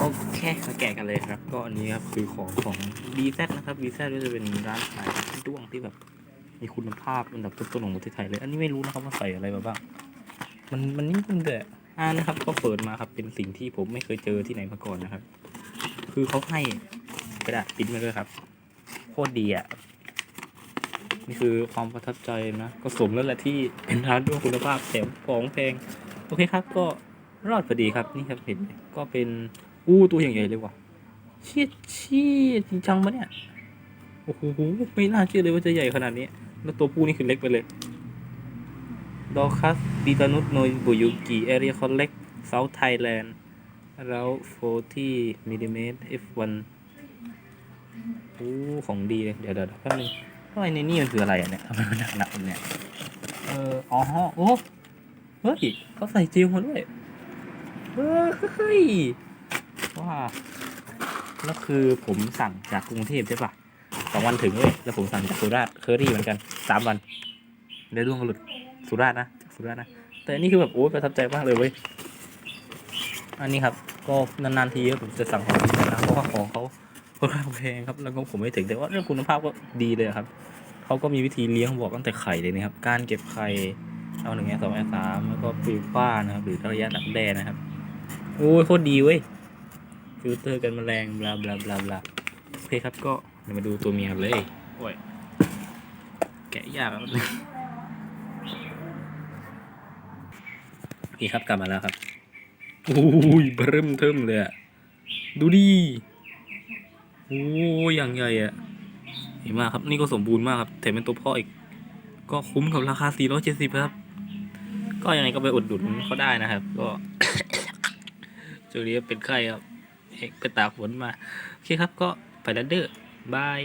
มาแกะกันเลยครับ ก็อันนี้ครับคือของของ BZ นะครับ BZ ก็จะเป็นร้านขายด้วงที่แบบ มีคุณภาพอันดับต้นๆของประเทศไทยเลย อันนี้ไม่รู้นะครับว่าใส่อะไรมาบ้าง มันมันนิ่มเลยอะอ่านะครับ ก็เปิดมาครับเป็นสิ่งที่ผมไม่เคยเจอที่ไหนมาก่อนนะครับ คือเขาให้กระดาษปิ้นมาด้วยครับโคตรดีอะนี่คือความประทับใจนะก็สมแล้วแหละที่เป็นร้านด้วงคุณภาพแถมของแพงโอเคครับก็รอดพอดีครับนี่ครับเห็นก็เป็น อู้ตัวอย่างใหญ่เลยว่ะเชี่ยเชี่ยจริงจังปะเนี่ย โอ้โห ไม่น่าเชื่อเลยว่าจะใหญ่ขนาดนี้ แล้วตัวผู้นี่คือเล็กไปเลยดอคัสดีตานุสโนยบุยุกิเอเรียคอนเล็กเซาท์ไทยแลนด์แล้ว40มิลลิเมตร F1 โอ้ของดีเลย เดี๋ยวเดี๋ยวแป๊บนึงว่าไอ้ในนี่มันคืออะไรอะเนี่ยทำไมมันหนักหนักๆเนี่ย เอออ๋อโอ้เฮ้ยเขาใส่เจลมาด้วย เฮ้ย ว่าแล้วคือผมสั่งจากกรุงเทพใช่ปะสองวันถึงเว้ยแล้วผมสั่งจากสุราษฎร์เคอรี่เหมือนกันสามวันได้ร่วงกระหลุดสุราษฎร์นะจากสุราษฎร์นะแต่อันนี่คือแบบโอ้ยประทับใจมากเลยเว้ยอันนี้ครับก็นานๆทีผมจะสั่งของที่นี่นะเพราะว่าของเขาค่อนข้างแพงครับแล้วก็ผมไม่ถึงแต่ว่าเรื่องคุณภาพก็ดีเลยครับเขาก็มีวิธีเลี้ยงบอกตั้งแต่ไข่เลยนะครับการเก็บไข่เอาหนึ่งแง่สองแง่สามแล้วก็ฟิวป้านะครับหรือระยะดักแด้นะครับโอ้ยโคตรดีเว้ย ฟิลเตอร์กันแมลงบลาบลาบลาบลาโอเคครับก็เดี๋ยวมาดูตัวเมียกันเลย โอ้ย แกะยากแล้วนึงโอเคครับกลับมาแล้วครับโอ้ยเบิ่มเทิมเลยอะดูดิโอ้ยอย่างใหญ่อะเห็นมากครับ นี่ก็สมบูรณ์มากครับแถมเป็นตัวพ่ออีก ก็คุ้มกับราคา 470 ครับ ก็ยังไงก็ไปอุดหนุนเขาได้นะครับ ก็ช่วงนี้เป็นไข้ครับ เอกไปตากฝนมา โอเคครับก็ไปแล้วเด้อบาย